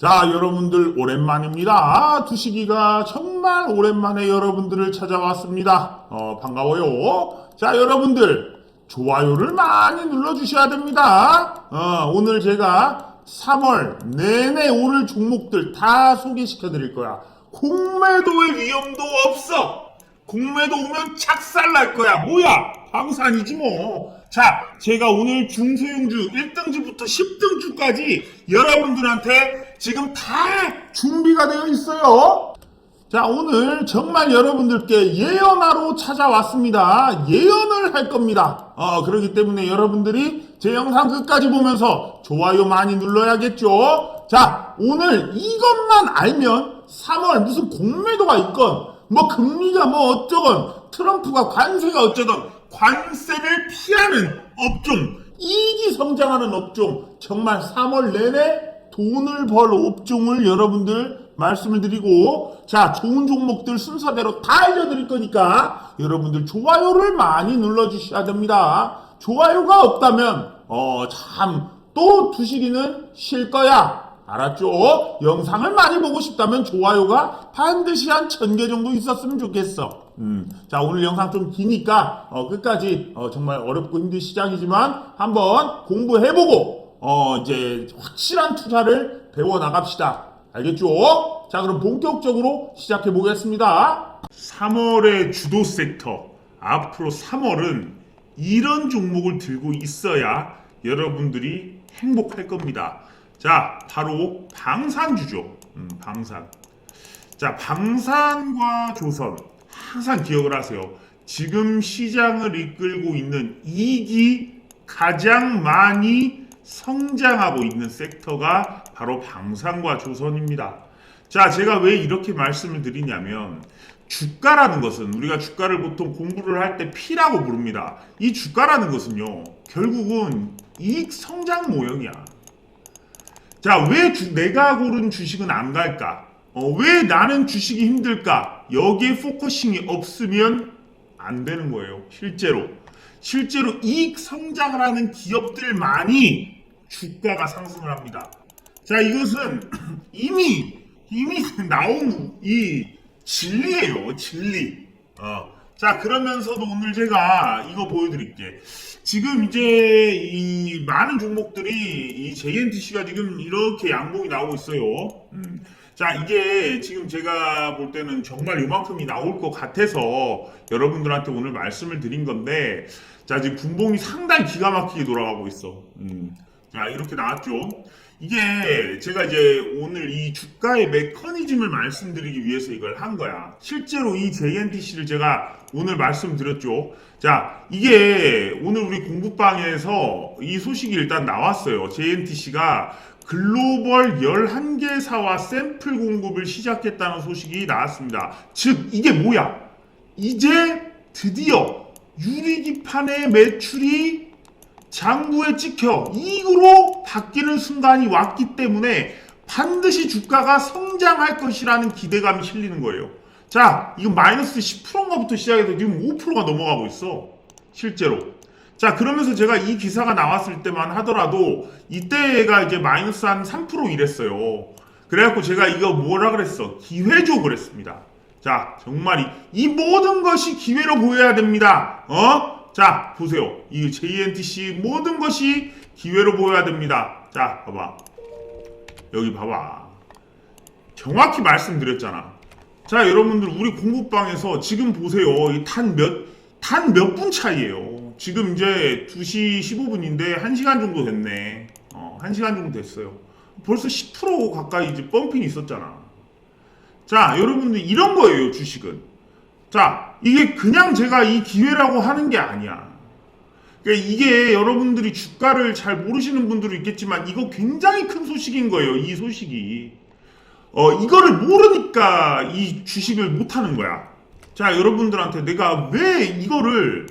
자, 여러분들 오랜만입니다. 두시기가 정말 오랜만에 여러분들을 찾아왔습니다. 어, 반가워요. 자, 여러분들 좋아요를 많이 눌러주셔야 됩니다. 어, 오늘 제가 3월 내내 오를 종목들 다 소개시켜 드릴 거야. 공매도의 위험도 없어. 공매도 오면 착살 날 거야. 뭐야? 방산이지 뭐. 자, 제가 오늘 중소형주 1등주부터 10등주까지 여러분들한테 지금 다 준비가 되어 있어요. 자, 오늘 정말 여러분들께 예언하러 찾아왔습니다. 예언을 할 겁니다. 어, 그렇기 때문에 여러분들이 제 영상 끝까지 보면서 좋아요 많이 눌러야겠죠? 자, 오늘 이것만 알면 3월 무슨 공매도가 있건, 뭐 금리가 뭐 어쩌건, 트럼프가 관세가 어쩌건, 관세를 피하는 업종, 이익이 성장하는 업종, 정말 3월 내내 돈을 벌 업종을 여러분들 말씀을 드리고 자 좋은 종목들 순서대로 다 알려드릴 거니까 여러분들 좋아요를 많이 눌러주셔야 됩니다. 좋아요가 없다면 어 참 또 두시기는 쉴 거야. 알았죠? 영상을 많이 보고 싶다면 좋아요가 반드시 한 천 개 정도 있었으면 좋겠어. 음, 자 오늘 영상 좀 기니까 어, 끝까지 어, 정말 어렵고 힘든 시장이지만 한번 공부해보고 어, 이제 확실한 투자를 배워 나갑시다. 알겠죠? 자 그럼 본격적으로 시작해 보겠습니다. 3월의 주도 섹터 앞으로 3월은 이런 종목을 들고 있어야 여러분들이 행복할 겁니다. 자 바로 방산주죠. 음, 방산. 자, 방산과 조선 항상 기억을 하세요. 지금 시장을 이끌고 있는 이익이 가장 많이 성장하고 있는 섹터가 바로 방산과 조선입니다. 자, 제가 왜 이렇게 말씀을 드리냐면 주가라는 것은 우리가 주가를 보통 공부를 할 때 P라고 부릅니다. 이 주가라는 것은요, 결국은 이익 성장 모형이야. 자, 왜 주- 내가 고른 주식은 안 갈까? 어, 왜 나는 주식이 힘들까? 여기에 포커싱이 없으면 안 되는 거예요. 실제로. 실제로 이익 성장을 하는 기업들만이 주가가 상승을 합니다. 자, 이것은 이미, 이미 나온 이 진리예요. 진리. 어. 자, 그러면서도 오늘 제가 이거 보여드릴게. 지금 이제 이 많은 종목들이 이 JNTC가 지금 이렇게 양봉이 나오고 있어요. 음. 자, 이게 지금 제가 볼 때는 정말 이만큼이 나올 것 같아서 여러분들한테 오늘 말씀을 드린 건데, 자, 지금 분봉이 상당히 기가 막히게 돌아가고 있어. 음. 자, 이렇게 나왔죠. 이게 제가 이제 오늘 이 주가의 메커니즘을 말씀드리기 위해서 이걸 한 거야. 실제로 이 JNTC를 제가 오늘 말씀드렸죠. 자, 이게 오늘 우리 공부방에서 이 소식이 일단 나왔어요. JNTC가 글로벌 11개사와 샘플 공급을 시작했다는 소식이 나왔습니다. 즉, 이게 뭐야? 이제 드디어 유리기판의 매출이 장부에 찍혀 이익으로 바뀌는 순간이 왔기 때문에 반드시 주가가 성장할 것이라는 기대감이 실리는 거예요. 자, 이거 마이너스 10%인가부터 시작해서 지금 5%가 넘어가고 있어. 실제로. 자, 그러면서 제가 이 기사가 나왔을 때만 하더라도 이때가 이제 마이너스 한 3% 이랬어요. 그래갖고 제가 이거 뭐라 그랬어? 기회죠 그랬습니다. 자, 정말 이, 이 모든 것이 기회로 보여야 됩니다. 어? 자, 보세요. 이 JNTC 모든 것이 기회로 보여야 됩니다. 자, 봐봐. 여기 봐봐. 정확히 말씀드렸잖아. 자, 여러분들 우리 공부방에서 지금 보세요. 이 탄 몇, 탄 몇 분 차이에요. 지금 이제 2시 15분인데 1시간 정도 됐네. 어, 1시간 정도 됐어요. 벌써 10% 가까이 이제 펌핑이 있었잖아. 자, 여러분들 이런 거예요, 주식은. 자, 이게 그냥 제가 이 기회라고 하는 게 아니야. 그러니까 이게 여러분들이 주가를 잘 모르시는 분들도 있겠지만 이거 굉장히 큰 소식인 거예요, 이 소식이. 어, 이거를 모르니까 이 주식을 못 하는 거야. 자, 여러분들한테 내가 왜 이거를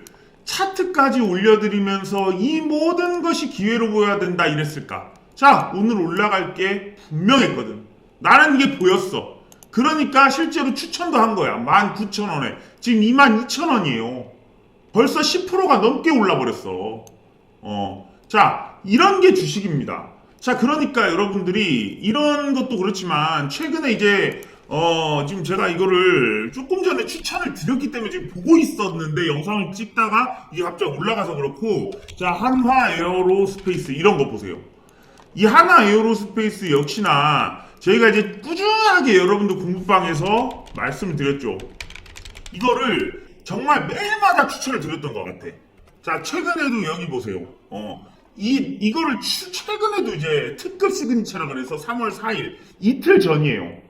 차트까지 올려드리면서 이 모든 것이 기회로 보여야 된다 이랬을까? 자, 오늘 올라갈 게 분명했거든. 나는 이게 보였어. 그러니까 실제로 추천도 한 거야. 19,000원에. 지금 22,000원이에요. 벌써 10%가 넘게 올라버렸어. 어. 자, 이런 게 주식입니다. 자, 그러니까 여러분들이 이런 것도 그렇지만 최근에 이제 어, 지금 제가 이거를 조금 전에 추천을 드렸기 때문에 지금 보고 있었는데 영상을 찍다가 이게 갑자기 올라가서 그렇고 자, 한화 에어로스페이스 이런 거 보세요. 이 하나 에어로스페이스 역시나 저희가 이제 꾸준하게 여러분들 공부방에서 말씀을 드렸죠. 이거를 정말 매일마다 추천을 드렸던 것 같아. 자, 최근에도 여기 보세요. 어, 이, 이거를 추- 최근에도 이제 특급 시그니처라 그래서 3월 4일, 이틀 전이에요.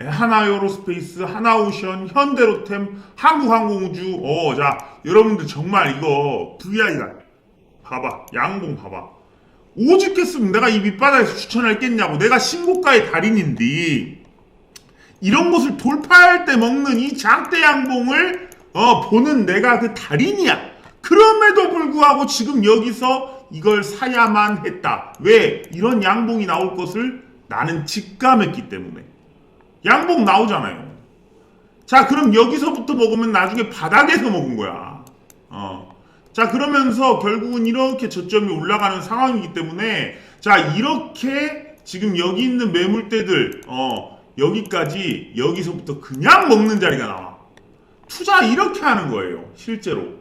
예, 하나에어로스페이스, 하나 오션, 현대로템, 한국항공우주. 어, 자, 여러분들 정말 이거 VI가 봐봐, 양봉 봐봐. 오직 했으면 내가 이 밑바닥에서 추천할겠냐고. 내가 신고가의 달인인데 이런 것을 돌파할 때 먹는 이 장대 양봉을 어, 보는 내가 그 달인이야. 그럼에도 불구하고 지금 여기서 이걸 사야만 했다. 왜? 이런 양봉이 나올 것을 나는 직감했기 때문에. 양봉 나오잖아요. 자, 그럼 여기서부터 먹으면 나중에 바닥에서 먹은 거야. 어. 자, 그러면서 결국은 이렇게 저점이 올라가는 상황이기 때문에 자, 이렇게 지금 여기 있는 매물대들 어, 여기까지 여기서부터 그냥 먹는 자리가 나와. 투자 이렇게 하는 거예요. 실제로.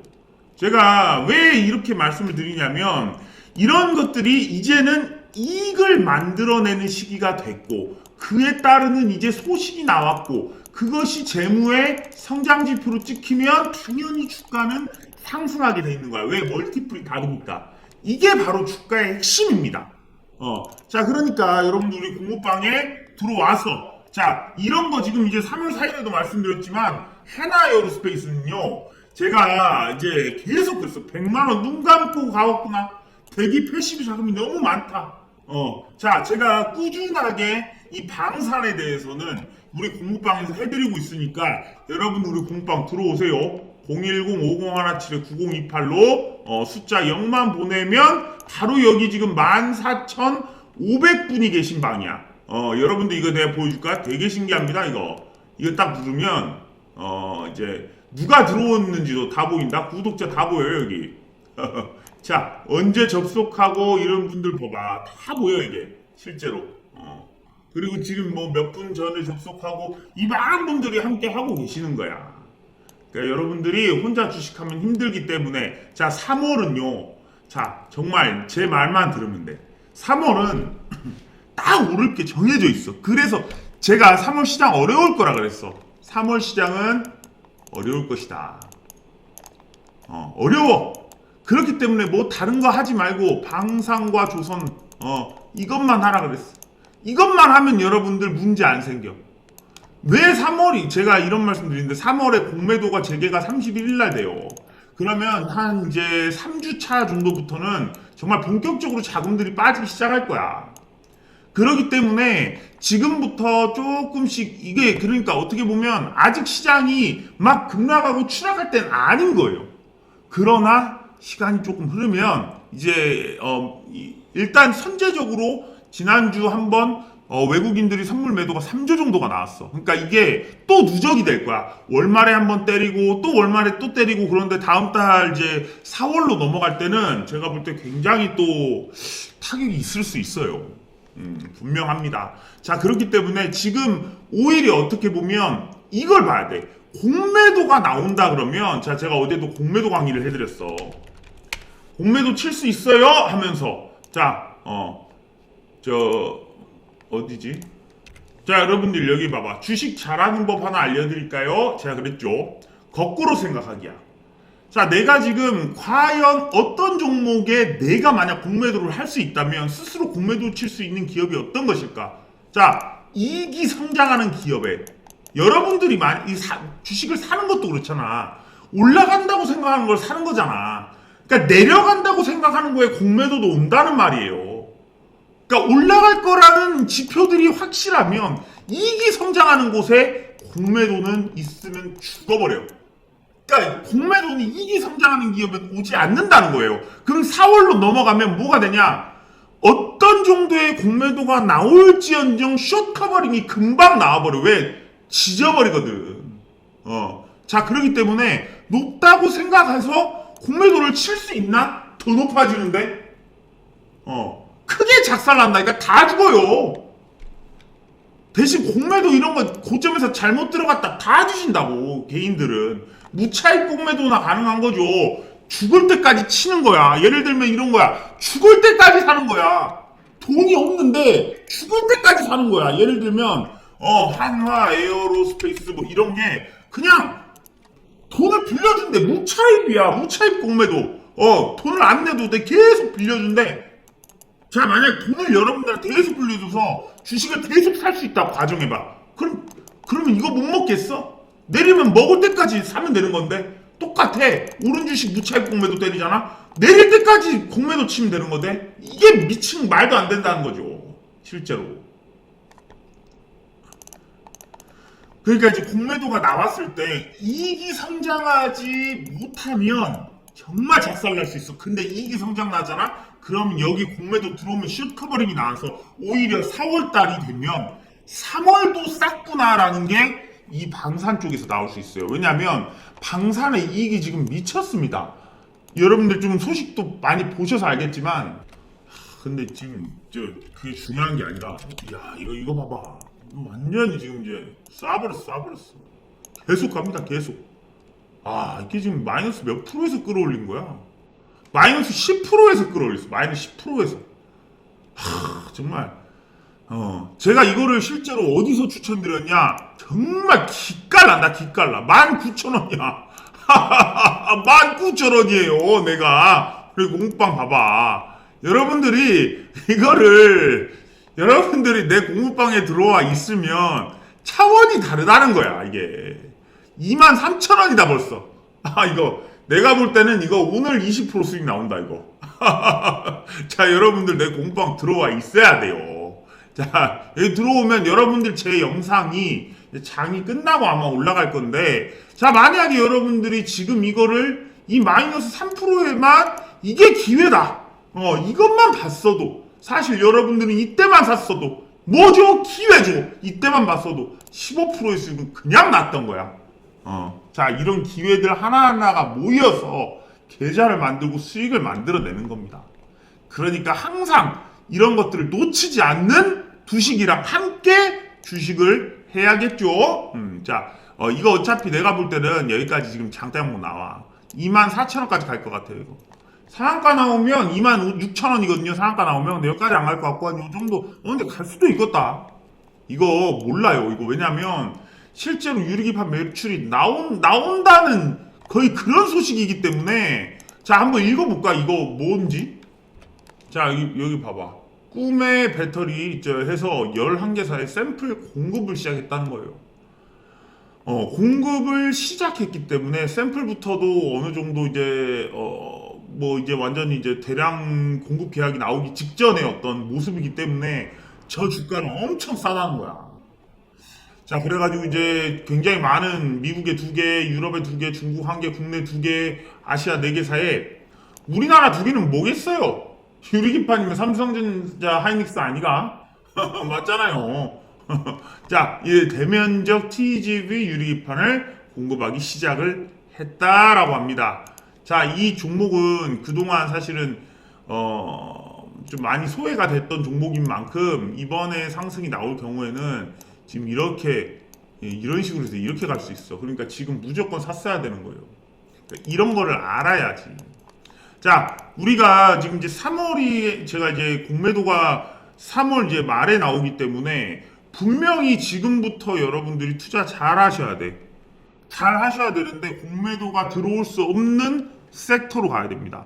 제가 왜 이렇게 말씀을 드리냐면 이런 것들이 이제는 이익을 만들어내는 시기가 됐고 그에 따르는 이제 소식이 나왔고 그것이 재무의 성장 지표로 찍히면 당연히 주가는 상승하게 돼 있는 거야. 왜 멀티플이 다르니까. 이게 바로 주가의 핵심입니다. 어. 자, 그러니까 여러분들 우리 공모방에 들어와서 자, 이런 거 지금 이제 3월 4일에도 말씀드렸지만 하나 에어로스페이스는요. 제가 이제 계속 그랬어. 100만 원 눈 감고 가왔구나. 대기 패시브 자금이 너무 많다. 어. 자, 제가 꾸준하게 이 방산에 대해서는 우리 공부방에서 해드리고 있으니까 여러분 우리 공부방 들어오세요. 010-5017-9028로 어, 숫자 0만 보내면 바로 여기 지금 14,500분이 계신 방이야. 어, 여러분들 이거 내가 보여줄까? 되게 신기합니다, 이거. 이거 딱 누르면, 어, 이제, 누가 들어왔는지도 다 보인다? 구독자 다 보여요, 여기. 자, 언제 접속하고 이런 분들 봐봐. 다 보여, 이게. 실제로. 어. 그리고 지금 뭐 몇 분 전에 접속하고 이 많은 분들이 함께 하고 계시는 거야. 그러니까 여러분들이 혼자 주식하면 힘들기 때문에 자 3월은요 자 정말 제 말만 들으면 돼. 3월은 딱 오를 게 정해져 있어. 그래서 제가 3월 시장 어려울 거라 그랬어. 3월 시장은 어려울 것이다. 어, 어려워. 그렇기 때문에 뭐 다른 거 하지 말고 방산과 조선 어 이것만 하라 그랬어. 이것만 하면 여러분들 문제 안 생겨 왜 3월이 제가 이런 말씀 드리는데 3월에 공매도가 재개가 31일 날 돼요. 그러면 한 이제 3주차 정도부터는 정말 본격적으로 자금들이 빠지기 시작할 거야. 그렇기 때문에 지금부터 조금씩 이게 그러니까 어떻게 보면 아직 시장이 막 급락하고 추락할 때는 아닌 거예요. 그러나 시간이 조금 흐르면 이제 어 이- 일단 선제적으로 지난주 한번 어, 외국인들이 선물 매도가 3조 정도가 나왔어. 그러니까 이게 또 누적이 될 거야. 월말에 한번 때리고 또 월말에 또 때리고 그런데 다음 달 이제 4월로 넘어갈 때는 제가 볼 때 굉장히 또 타격이 있을 수 있어요. 음, 분명합니다. 자, 그렇기 때문에 지금 오히려 어떻게 보면 이걸 봐야 돼. 공매도가 나온다 그러면 자, 제가 어제도 공매도 강의를 해드렸어. 공매도 칠 수 있어요? 하면서 자, 어, 저 어디지? 자, 여러분들 여기 봐봐. 주식 잘하는 법 하나 알려드릴까요? 제가 그랬죠. 거꾸로 생각하기야. 자, 내가 지금 과연 어떤 종목에 내가 만약 공매도를 할 수 있다면 스스로 공매도 칠 수 있는 기업이 어떤 것일까? 자, 이익이 성장하는 기업에 여러분들이 만, 이 사- 주식을 사는 것도 그렇잖아. 올라간다고 생각하는 걸 사는 거잖아. 그러니까 내려간다고 생각하는 거에 공매도도 온다는 말이에요. 그러니까 올라갈 거라는 지표들이 확실하면 이익이 성장하는 곳에 공매도는 있으면 죽어버려. 그러니까 공매도는 이익이 성장하는 기업은 오지 않는다는 거예요. 그럼 4월로 넘어가면 뭐가 되냐? 어떤 정도의 공매도가 나올지언정 숏 커버링이 금방 나와버려. 왜? 지져버리거든. 어. 자, 그렇기 때문에 높다고 생각해서 공매도를 칠 수 있나? 더 높아지는데? 어. 크게 작살난다. 그러니까 다 죽어요. 대신 공매도 이런 거 고점에서 잘못 들어갔다 다 주신다고 개인들은 무차익 공매도나 가능한 거죠. 죽을 때까지 치는 거야. 예를 들면 이런 거야. 죽을 때까지 사는 거야. 돈이 없는데 죽을 때까지 사는 거야. 예를 들면 어 한화, 에어로스페이스 뭐 이런 게 그냥 돈을 빌려준대. 무차입이야. 무차입 공매도. 어 돈을 안 내도 돼. 계속 빌려준대. 자, 만약 돈을 여러분들한테 계속 빌려줘서 주식을 계속 살 수 있다고 가정해봐. 그럼, 그러면 이거 못 먹겠어? 내리면 먹을 때까지 사면 되는 건데? 똑같아. 오른 주식 무차익 공매도 때리잖아? 내릴 때까지 공매도 치면 되는 건데? 이게 미친 말도 안 된다는 거죠. 실제로. 그러니까 이제 공매도가 나왔을 때 이익이 성장하지 못하면 정말 작살날 수 있어. 근데 이익이 성장 나잖아? 그럼 여기 공매도 들어오면 슛 커버링이 나와서 오히려 4월 달이 되면 3월도 쌌구나라는 게 이 방산 쪽에서 나올 수 있어요. 왜냐하면 방산의 이익이 지금 미쳤습니다. 여러분들 좀 소식도 많이 보셔서 알겠지만 하, 근데 지금 저 그게 중요한 게 아니라 야 이거 이거 봐봐 완전히 지금 이제 쏴버렸어 쏴버렸어 계속 갑니다 계속 아 이게 지금 마이너스 몇 프로에서 끌어올린 거야? 마이너스 10%에서 끌어올렸어 마이너스 10%에서. 하 정말. 어 제가 이거를 실제로 어디서 추천드렸냐? 정말 기깔난다 기깔나. 19,000원이야. 19,000원이에요 내가. 그리고 공빵 봐봐. 여러분들이 이거를 여러분들이 내 공부방에 들어와 있으면 차원이 다르다는 거야 이게 23,000원이다 벌써. 아 이거 내가 볼 때는 이거 오늘 20% 수익 나온다 이거. 자 여러분들 내 공부방 들어와 있어야 돼요. 자 여기 들어오면 여러분들 제 영상이 장이 끝나고 아마 올라갈 건데 자 만약에 여러분들이 지금 이거를 이 마이너스 3%에만 이게 기회다. 어 이것만 봤어도 사실 여러분들은 이때만 샀어도 뭐죠? 기회죠. 이때만 봤어도 15%의 수익은 그냥 났던 거야 어, 자 이런 기회들 하나하나가 모여서 계좌를 만들고 수익을 만들어내는 겁니다 그러니까 항상 이런 것들을 놓치지 않는 주식이랑 함께 주식을 해야겠죠. 음, 자, 어, 이거 어차피 내가 볼 때는 여기까지 지금 장대 한번 나와. 24,000원까지 갈 것 같아요, 이거. 상한가 나오면 26,000원이거든요, 상한가 나오면. 여기까지 안 갈 것 같고, 한요 정도, 어, 근데 갈 수도 있겠다. 이거 몰라요, 이거. 왜냐면, 실제로 유리기판 매출이 나온, 나온다는 거의 그런 소식이기 때문에, 자, 한번 읽어볼까? 이거 뭔지? 자, 여기, 여기 봐봐. 꿈의 배터리 저 해서 11개사의 샘플 공급을 시작했다는 거예요. 어, 공급을 시작했기 때문에 샘플부터도 어느 정도 이제 어, 뭐 이제 완전히 이제 대량 공급 계약이 나오기 직전의 어떤 모습이기 때문에 저 주가는 엄청 싸다는 거야. 자, 그래가지고 이제 굉장히 많은 미국의 두 개, 유럽의 두 개, 중국 한 개, 국내 두 개, 아시아 네 개 사에 우리나라 두 개는 뭐겠어요? 유리기판이면 삼성전자 하이닉스 아니가? 맞잖아요. 자, 이 대면적 TGV 유리기판을 공급하기 시작을 했다라고 합니다. 자, 이 종목은 그동안 사실은 어, 좀 많이 소외가 됐던 종목인 만큼 이번에 상승이 나올 경우에는 지금 이렇게 예, 이런 식으로 해서 이렇게 갈 수 있어. 그러니까 지금 무조건 샀어야 되는 거예요. 그러니까 이런 거를 알아야지. 자, 우리가 지금 이제 3월이 제가 이제 공매도가 3월 이제 말에 나오기 때문에 분명히 지금부터 여러분들이 투자 잘 하셔야 돼. 잘 하셔야 되는데 공매도가 들어올 수 없는 섹터로 가야 됩니다.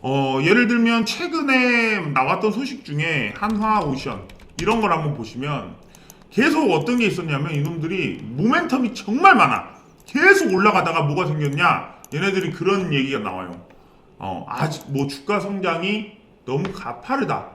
어, 예를 들면 최근에 나왔던 소식 중에 한화 오션 이런 걸 한번 보시면 계속 어떤 게 있었냐면 이놈들이 모멘텀이 정말 많아. 계속 올라가다가 뭐가 생겼냐? 얘네들이 그런 얘기가 나와요. 어, 아직 뭐 주가 성장이 너무 가파르다.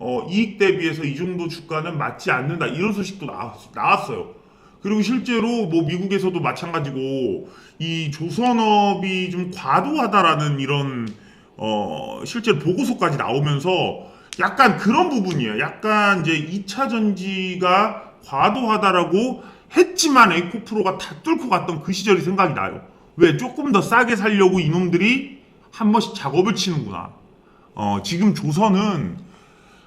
어, 이익 대비해서 이 정도 주가는 맞지 않는다. 이런 소식도 나왔, 어요 그리고 실제로 뭐 미국에서도 마찬가지고 이 조선업이 좀 과도하다라는 이런 어, 실제 보고서까지 나오면서 약간 그런 부분이에요. 약간 이제 2차 전지가 과도하다라고 했지만 에코프로가 다 뚫고 갔던 그 시절이 생각이 나요. 왜 조금 더 싸게 살려고 이놈들이 한 번씩 작업을 치는구나. 어, 지금 조선은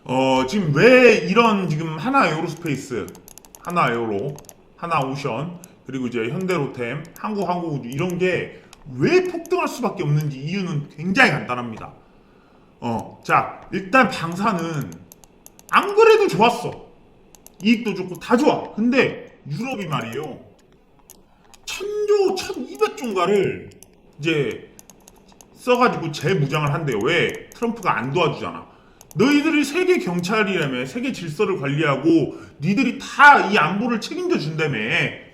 어, 지금 왜 이런 지금 하나 에어로스페이스, 하나 에어로, 하나 오션, 그리고 이제 현대로템, 한국항공우주 이런 게 왜 폭등할 수밖에 없는지 이유는 굉장히 간단합니다. 어, 자, 일단 방사는 안 그래도 좋았어. 이익도 좋고 다 좋아. 근데 유럽이 말이에요. 천조, 천이백조인가를 이제 써가지고 재무장을 한대요. 왜? 트럼프가 안 도와주잖아. 너희들이 세계 경찰이라며 세계 질서를 관리하고 니들이 다 이 안보를 책임져 준다며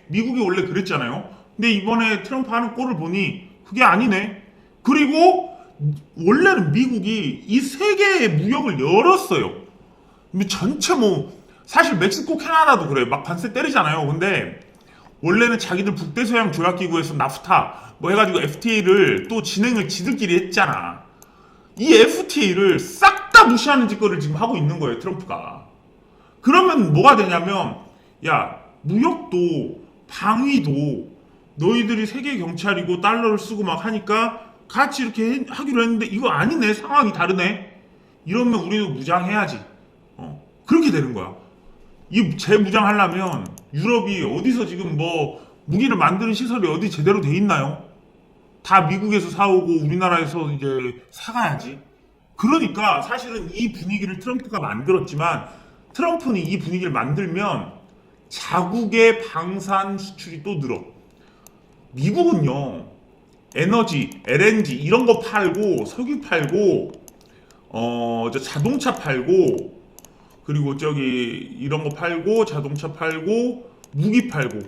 미국이 원래 그랬잖아요. 근데 이번에 트럼프 하는 꼴을 보니 그게 아니네. 그리고 원래는 미국이 이 세계의 무역을 열었어요. 전체 뭐 사실 멕시코 캐나다도 그래 막 관세 때리잖아요. 근데 원래는 자기들 북대서양 조약기구에서 나프타 뭐 해가지고 FTA를 또 진행을 지들끼리 했잖아. 이 FTA를 싹 다 무시하는 짓거리를 지금 하고 있는 거예요, 트럼프가. 그러면 뭐가 되냐면, 야, 무역도, 방위도, 너희들이 세계 경찰이고 달러를 쓰고 막 하니까 같이 이렇게 해- 하기로 했는데 이거 아니네, 상황이 다르네. 이러면 우리도 무장해야지. 어, 그렇게 되는 거야. 이 재무장하려면 유럽이 어디서 지금 뭐 무기를 만드는 시설이 어디 제대로 돼 있나요? 다 미국에서 사오고 우리나라에서 이제 사가야지. 그러니까 사실은 이 분위기를 트럼프가 만들었지만 트럼프는 이 분위기를 만들면 자국의 방산 수출이 또 늘어. 미국은요 에너지, LNG 이런 거 팔고 석유 팔고 어 저 자동차 팔고 그리고 저기 이런 거 팔고 자동차 팔고 무기 팔고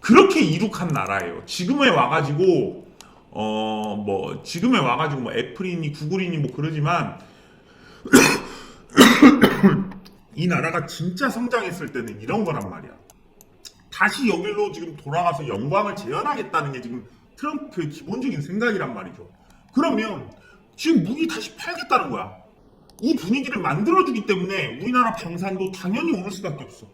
그렇게 이룩한 나라예요. 지금에 와가지고 어 뭐 지금에 와가지고 뭐 애플이니 구글이니 뭐 그러지만 이 나라가 진짜 성장했을 때는 이런 거란 말이야. 다시 여기로 지금 돌아가서 영광을 재현하겠다는 게 지금 트럼프의 기본적인 생각이란 말이죠. 그러면 지금 무기 다시 팔겠다는 거야. 이 분위기를 만들어주기 때문에 우리나라 방산도 당연히 오를 수밖에 없어.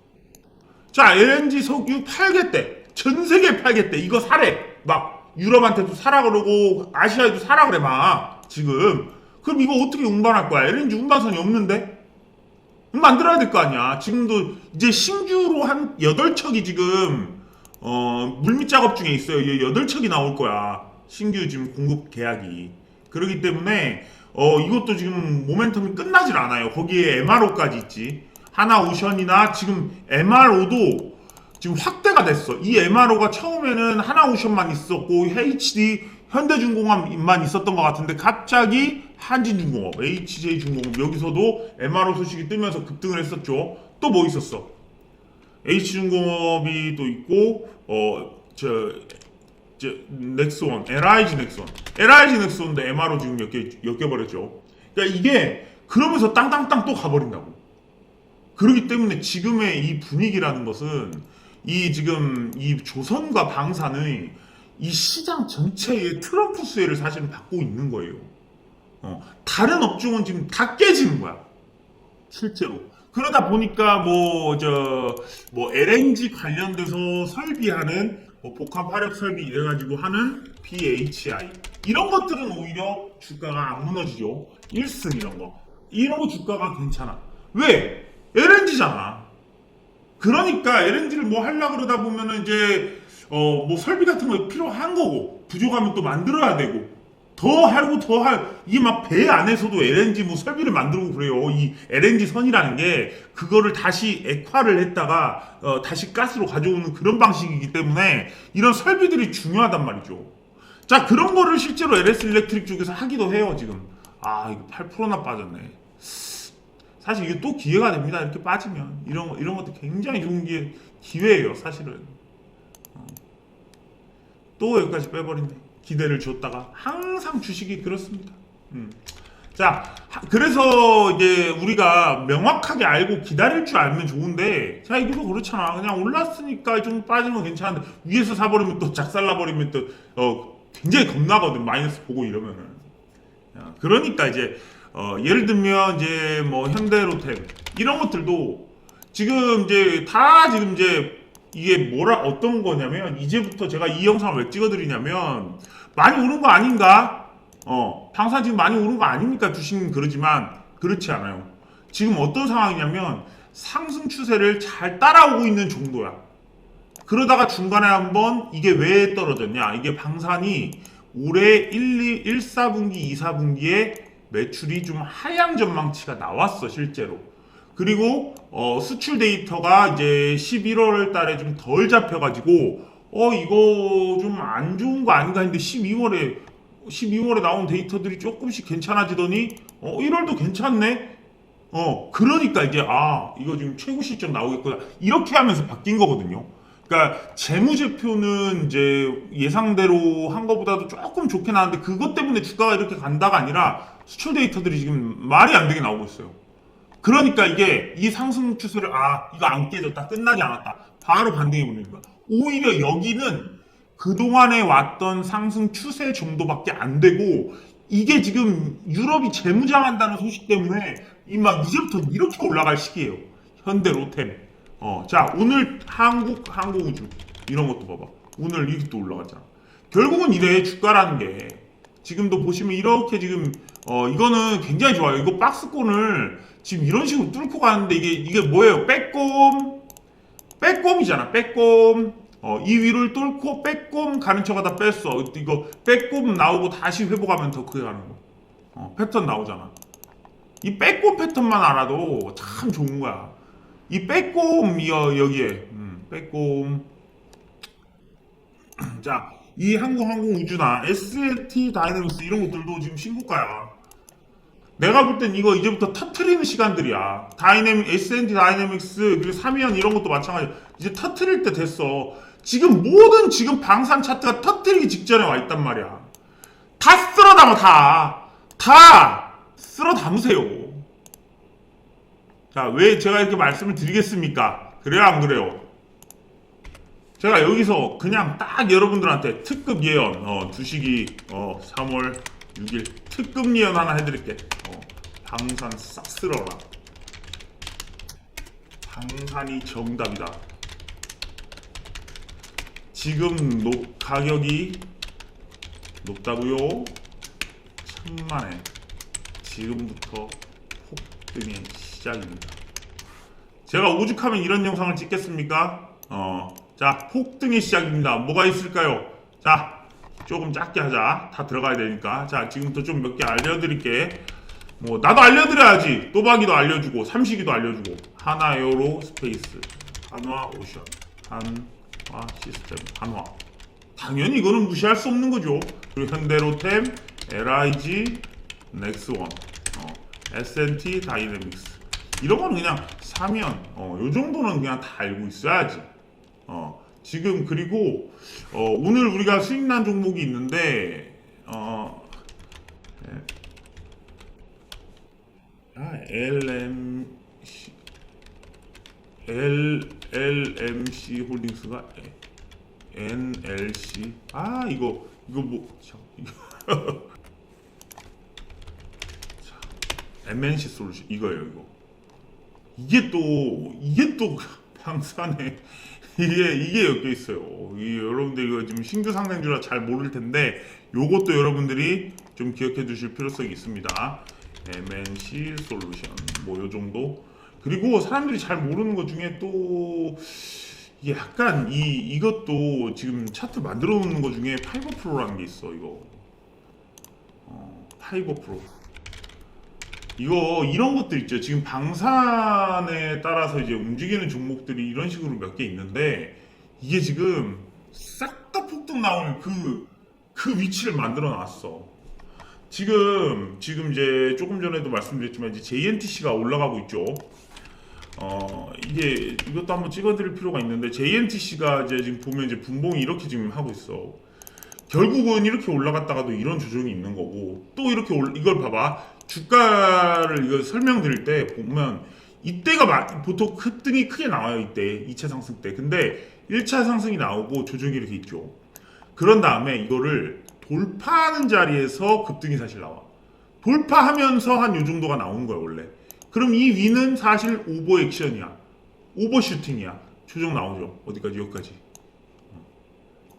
자, LNG 석유 팔겠대. 전 세계에 팔겠대. 이거 사래. 막 유럽한테도 사라 그러고 아시아에도 사라 그래 막 지금. 그럼 이거 어떻게 운반할 거야? LNG 운반선이 없는데? 만들어야 될 거 아니야. 지금도 이제 신규로 한 8척이 지금 어, 물밑 작업 중에 있어요. 이제 8척이 나올 거야. 신규 지금 공급 계약이. 그렇기 때문에 어, 이것도 지금 모멘텀이 끝나질 않아요. 거기에 MRO까지 있지. 하나 오션이나 지금 MRO도 지금 확대가 됐어. 이 MRO가 처음에는 하나 오션만 있었고 HD 현대중공업만 있었던 것 같은데 갑자기 한진중공업, HJ중공업 여기서도 MRO 소식이 뜨면서 급등을 했었죠. 또 뭐 있었어? H중공업이 또 있고 어저 저 넥스원, LIG 넥스원, LIG 넥스원도 MRO 지금 엮여 엮여버렸죠. 그러니까 이게 그러면서 땅땅땅 또 가버린다고. 그렇기 때문에 지금의 이 분위기라는 것은 이 지금 이 조선과 방산의 이 시장 전체의 트럼프 수혜를 사실은 받고 있는 거예요. 어, 다른 업종은 지금 다 깨지는 거야. 실제로. 그러다 보니까 뭐 저뭐 LNG 관련돼서 설비하는 뭐 복합 화력 설비 이래가지고 하는 BHI 이런 것들은 오히려 주가가 안 무너지죠. 1승 이런 거 이런 거 주가가 괜찮아. 왜? LNG잖아. 그러니까 LNG를 뭐 하려 그러다 보면은 이제 어 뭐 설비 같은 거 필요한 거고 부족하면 또 만들어야 되고 더 하고 더 할 이게 막배 안에서도 LNG 뭐 설비를 만들고 그래요. 이 LNG 선이라는 게 그거를 다시 액화를 했다가 어, 다시 가스로 가져오는 그런 방식이기 때문에 이런 설비들이 중요하단 말이죠. 자 그런 거를 실제로 LS 일렉트릭 쪽에서 하기도 해요 지금. 아 이거 8%나 빠졌네. 사실 이게 또 기회가 됩니다. 이렇게 빠지면 이런 거- 이런 것도 굉장히 좋은 기회 기회예요. 사실은. 어. 또 여기까지 빼버린네. 기대를 줬다가 항상 주식이 그렇습니다. 음. 자, 하- 그래서 이제 우리가 명확하게 알고 기다릴 줄 알면 좋은데, 자, 이게도 그렇잖아. 그냥 올랐으니까 좀 빠지는 건 괜찮은데, 위에서 사버리면 또 작살나버리면 또, 어, 굉장히 겁나거든. 마이너스 보고 이러면은. 야, 그러니까 이제, 어, 예를 들면 이제 뭐 현대로템, 이런 것들도 지금 이제 다 지금 이제 이게 뭐라 어떤 거냐면 이제부터 제가 이 영상을 왜 찍어드리냐면 많이 오른 거 아닌가? 어 방산 지금 많이 오른 거 아닙니까? 주식은 그러지만 그렇지 않아요. 지금 어떤 상황이냐면 상승 추세를 잘 따라오고 있는 정도야. 그러다가 중간에 한번 이게 왜 떨어졌냐? 이게 방산이 올해 1, 2, 1, 4분기, 2, 4분기에 매출이 좀 하향 전망치가 나왔어, 실제로. 그리고 어, 수출 데이터가 이제 11월 달에 좀 덜 잡혀가지고 어 이거 좀 안 좋은 거 아닌가 했는데 12월에 12월에 나온 데이터들이 조금씩 괜찮아지더니 어 1월도 괜찮네. 어 그러니까 이제 아 이거 지금 최고 실적 나오겠구나 이렇게 하면서 바뀐 거거든요. 그러니까 재무제표는 이제 예상대로 한 것보다도 조금 좋게 나왔는데 그것 때문에 주가가 이렇게 간다가 아니라 수출 데이터들이 지금 말이 안 되게 나오고 있어요. 그러니까 이게 이 상승 추세를 아 이거 안 깨졌다 끝나지 않았다 바로 반등해 버리는 거야. 오히려 여기는 그동안에 왔던 상승 추세 정도밖에 안 되고 이게 지금 유럽이 재무장한다는 소식 때문에 이막 이제부터 이렇게 올라갈 시기예요. 현대 로템. 어, 자 오늘 한국 항공우주 이런 것도 봐봐. 오늘 이렇게 또 올라갔잖아. 결국은 이래 주가라는 게 지금도 보시면 이렇게 지금 어 이거는 굉장히 좋아요. 이거 박스권을 지금 이런 식으로 뚫고 가는데 이게 이게 뭐예요? 빼꼼 빼꼼이잖아. 빼꼼. 어, 이 위를 뚫고 빼꼼 가는 척 하다 뺐어. 이거 빼꼼 나오고 다시 회복하면 더 크게 가는 거. 어, 패턴 나오잖아. 이 빼꼼 패턴만 알아도 참 좋은 거야. 이 빼꼼 여, 여기에 음, 빼꼼. 자, 이 항공항공 우주나 SLT 다이내믹스 이런 것들도 지금 신고가야. 내가 볼 땐 이거 이제부터 터트리는 시간들이야. 다이내믹, S&T 다이내믹스, 그리고 3위원 이런 것도 마찬가지. 이제 터트릴 때 됐어. 지금 모든 지금 방산 차트가 터트리기 직전에 와 있단 말이야. 다 쓸어 담아, 다. 다 쓸어 담으세요. 자, 왜 제가 이렇게 말씀을 드리겠습니까? 그래요, 안 그래요? 제가 여기서 그냥 딱 여러분들한테 특급 예언, 어, 주식이, 어, 3월 6일 특급 예언 하나 해드릴게. 어, 방산 싹 쓸어라. 방산이 정답이다. 지금 높, 가격이 높다고요? 천만에 지금부터 폭등의 시작입니다. 제가 오죽하면 이런 영상을 찍겠습니까? 어, 자, 폭등의 시작입니다. 뭐가 있을까요? 자, 조금 작게 하자. 다 들어가야 되니까. 자, 지금부터 좀 몇 개 알려드릴게. 뭐, 나도 알려드려야지. 또박이도 알려주고, 삼식이도 알려주고. 하나 에어로 스페이스, 한화 오션, 한화 시스템, 한화. 당연히 이거는 무시할 수 없는 거죠. 그리고 현대로템, LIG, 넥스원, 어, S&T 다이내믹스. 이런 거는 그냥 사면, 어, 요 정도는 그냥 다 알고 있어야지. 어, 지금 그리고 어, 오늘 우리가 수익 난 종목이 있는데 어, 예. 아, LMC L LMC 홀딩스가 NLC 아 이거 이거 뭐 참, 이거. 자, MNC 솔루션 이거예요 이거. 이게 또 이게 또 방산에 이게 이게 엮여 있어요. 이 여러분들 이거 지금 신규 상장주라 잘 모를 텐데 요것도 여러분들이 좀 기억해 두실 필요성이 있습니다. MNC 솔루션 뭐 요 정도. 그리고 사람들이 잘 모르는 것 중에 또 약간 이 이것도 지금 차트 만들어 놓는 것 중에 파이버 프로라는 게 있어 이거. 어, 파이버 프로. 이거 이런 것들 있죠. 지금 방산에 따라서 이제 움직이는 종목들이 이런 식으로 몇 개 있는데 이게 지금 싹 다 폭등 나오는 그, 그 위치를 만들어 놨어. 지금, 지금 이제 조금 전에도 말씀드렸지만 이제 JNTC가 올라가고 있죠. 어, 이게 이것도 한번 찍어드릴 필요가 있는데 JNTC가 이제 지금 보면 이제 분봉이 이렇게 지금 하고 있어. 결국은 이렇게 올라갔다가도 이런 조정이 있는 거고 또 이렇게 올, 이걸 봐봐 주가를 이거 설명드릴 때 보면 이때가 마- 보통 급등이 크게 나와요 이때. 2차 상승 때. 근데 1차 상승이 나오고 조정이 이렇게 있죠. 그런 다음에 이거를 돌파하는 자리에서 급등이 사실 나와. 돌파하면서 한 요 정도가 나오는 거야 원래. 그럼 이 위는 사실 오버 액션이야. 오버 슈팅이야. 조정 나오죠. 어디까지? 여기까지.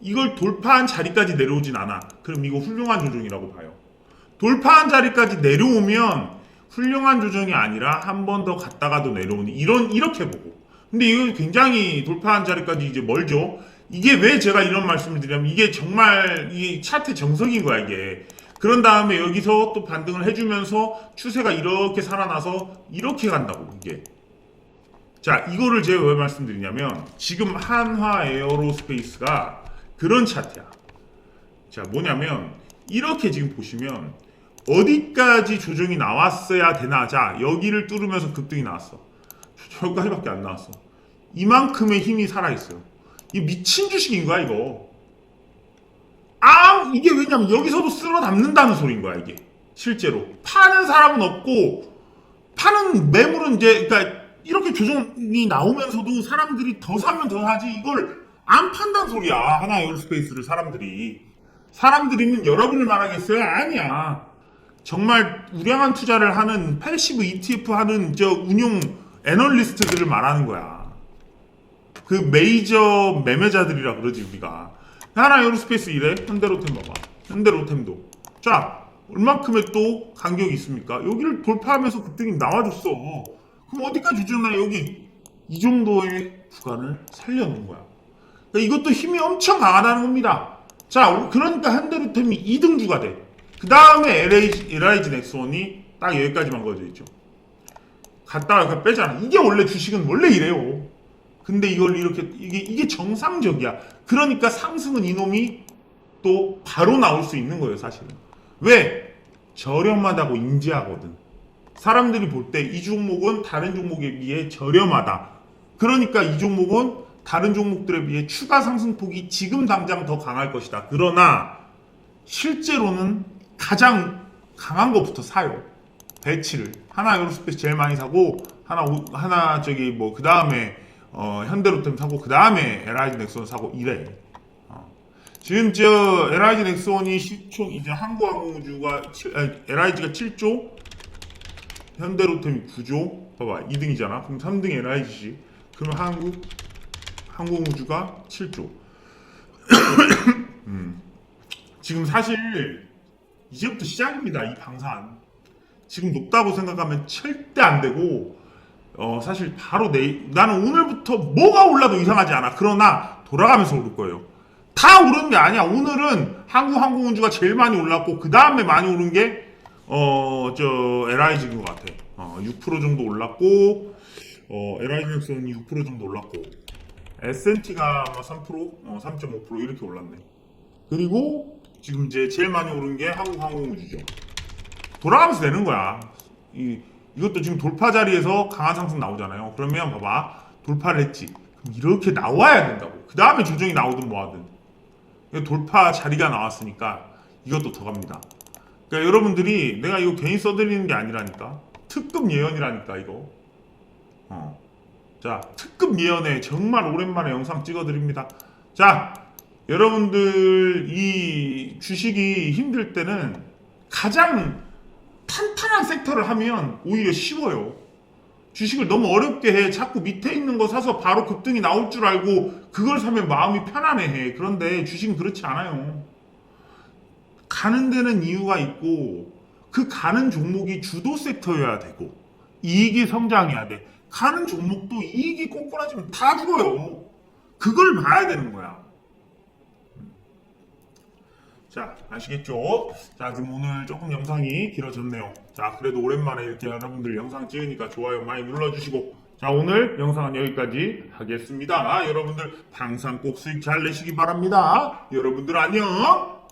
이걸 돌파한 자리까지 내려오진 않아. 그럼 이거 훌륭한 조정이라고 봐요. 돌파한 자리까지 내려오면 훌륭한 조정이 아니라 한 번 더 갔다가도 내려오는 이런 이렇게 보고. 근데 이거 굉장히 돌파한 자리까지 이제 멀죠. 이게 왜 제가 이런 말씀을 드리냐면 이게 정말 이 차트 정석인 거야 이게. 그런 다음에 여기서 또 반등을 해주면서 추세가 이렇게 살아나서 이렇게 간다고 이게. 자 이거를 제가 왜 말씀드리냐면 지금 한화 에어로스페이스가 그런 차트야. 자 뭐냐면 이렇게 지금 보시면 어디까지 조정이 나왔어야 되나 자 여기를 뚫으면서 급등이 나왔어. 저기까지밖에 안 나왔어. 이만큼의 힘이 살아있어요. 이 미친 주식인 거야 이거. 아 이게 왜냐면 여기서도 쓸어 담는다는 소린 거야 이게. 실제로. 파는 사람은 없고 파는 매물은 이제 그러니까 이렇게 조정이 나오면서도 사람들이 더 사면 더 사지. 이걸 안 판단 소리야. 하나 에어스페이스를 사람들이. 사람들이면 여러분을 말하겠어요? 아니야 정말 우량한 투자를 하는 패시브 ETF 하는 저 운용 애널리스트들을 말하는 거야. 그 메이저 매매자들이라 그러지 우리가. 하나 에어로스페이스 이래? 현대로템 봐봐. 현대로템도. 자 얼만큼의 또 간격이 있습니까? 여기를 돌파하면서 급등이 나와줬어. 그럼 어디까지 주나 여기? 이 정도의 구간을 살려놓은 거야. 그러니까 이것도 힘이 엄청 강하다는 겁니다. 자 그러니까 현대로템이 2등주가 돼 그 다음에 LH, LIG 넥스원이 딱 여기까지만 거져 있죠 갔다가 빼잖아 이게 원래 주식은 원래 이래요 근데 이걸 이렇게 이게 이게 정상적이야. 그러니까 상승은 이놈이 또 바로 나올 수 있는 거예요, 사실은. 왜? 저렴하다고 인지하거든. 사람들이 볼 때 이 종목은 다른 종목에 비해 저렴하다. 그러니까 이 종목은 다른 종목들에 비해 추가 상승폭이 지금 당장 더 강할 것이다. 그러나 실제로는 가장 강한 것부터 사요. 배치를 하나 에어로스페이스 제일 많이 사고 하나 오- 하나 저기 뭐 그 다음에 어, 현대로템 사고 그 다음에 LIG 넥슨 사고 이래. 어. 지금 저 LIG 넥슨이 시총 이제 한국항공우주가 LIG가 7조, 현대로템이 9조. 봐봐 2등이잖아. 그럼 3등 LIG지. 그러면 한국 항공우주가 7조. 음. 지금 사실 이제부터 시작입니다. 이 방산. 지금 높다고 생각하면 절대 안 되고 어 사실 바로 내일 나는 오늘부터 뭐가 올라도 이상하지 않아. 그러나 돌아가면서 오를 거예요. 다 오르는 게 아니야. 오늘은 한국 항공운주가 제일 많이 올랐고 그 다음에 많이 오른 게 어 저 LIG인 것 같아. 어 6% 정도 올랐고 어 LIG 넥슨이 6% 정도 올랐고 S&T가 아마 3% 어, 3.5% 이렇게 올랐네. 그리고 지금 이제 제일 많이 오른 게 한국 항공우주죠. 돌아가면서 되는 거야. 이, 이것도 지금 돌파 자리에서 강한 상승 나오잖아요. 그러면 봐봐. 돌파를 했지. 그럼 이렇게 나와야 된다고. 그 다음에 조정이 나오든 뭐하든. 돌파 자리가 나왔으니까 이것도 더 갑니다. 그러니까 여러분들이 내가 이거 괜히 써드리는 게 아니라니까. 특급 예언이라니까, 이거. 어. 자, 특급 예언에 정말 오랜만에 영상 찍어드립니다. 자, 여러분들 이 주식이 힘들 때는 가장 탄탄한 섹터를 하면 오히려 쉬워요. 주식을 너무 어렵게 해. 자꾸 밑에 있는 거 사서 바로 급등이 나올 줄 알고 그걸 사면 마음이 편안해 해. 그런데 주식은 그렇지 않아요. 가는 데는 이유가 있고 그 가는 종목이 주도 섹터여야 되고 이익이 성장해야 돼. 가는 종목도 이익이 꼬꾸라지면 다 죽어요. 그걸 봐야 되는 거야. 자, 아시겠죠? 자, 지금 오늘 조금 영상이 길어졌네요. 자, 그래도 오랜만에 이렇게 여러분들 영상 찍으니까 좋아요 많이 눌러주시고. 자, 오늘 영상은 여기까지 하겠습니다. 여러분들 항상 꼭 수익 잘 내시기 바랍니다. 여러분들 안녕!